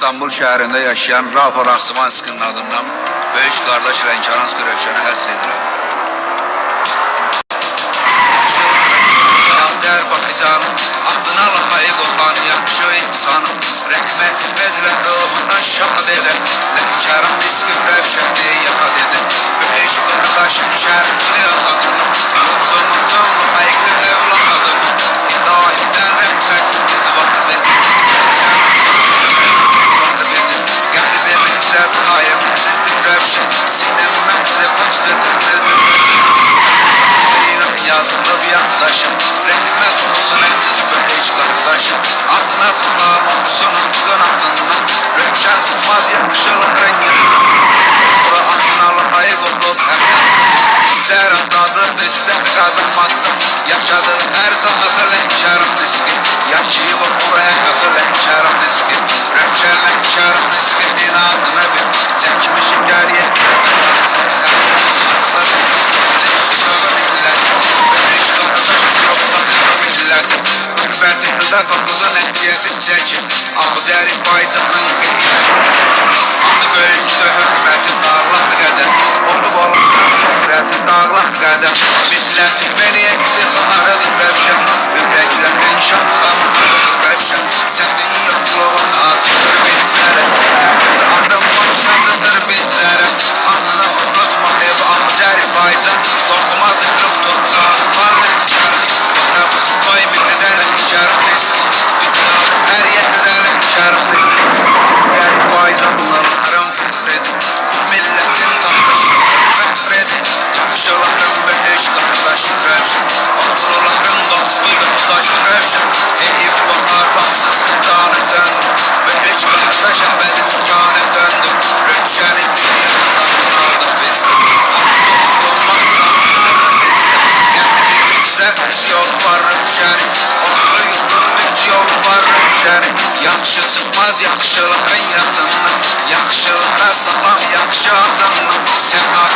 İstanbul şehrinde yaşayan Rafa Rahsimanski'nin adından Böyük kardeş Lenkaransk Rövşen'e həsr edirəm. Değer bakacağım Aklına lalayık olan yakşı insanım Rəhmət bezlə ruhundan şad eder. Lenkaran riski Rövşen diye yad eder Böyük şərifli adamını Yurdumun yazılıb yandaşım Rəhmət olsun əziz böyük qardaşım Adına salam olsun haqqın adından Rövşən sığmaz yaxşılıq rənginə Bura adına layıq olub həmən İstər azadır, istər qazanmadın Yaşadır hər saatı lənkərin riski Yaşayıb buraya vəziyyəti çəkin Azərbaycanın Adı böyükdü hökuməti dağlaq qədəm Onu olan şöhrəti dağlaq qədəm Milləti məni etti xarıdır rövşənin Yaxşı çıxmaz yaxşılığın yanından Yaxşılığa salam yaxşı adamdan. Sən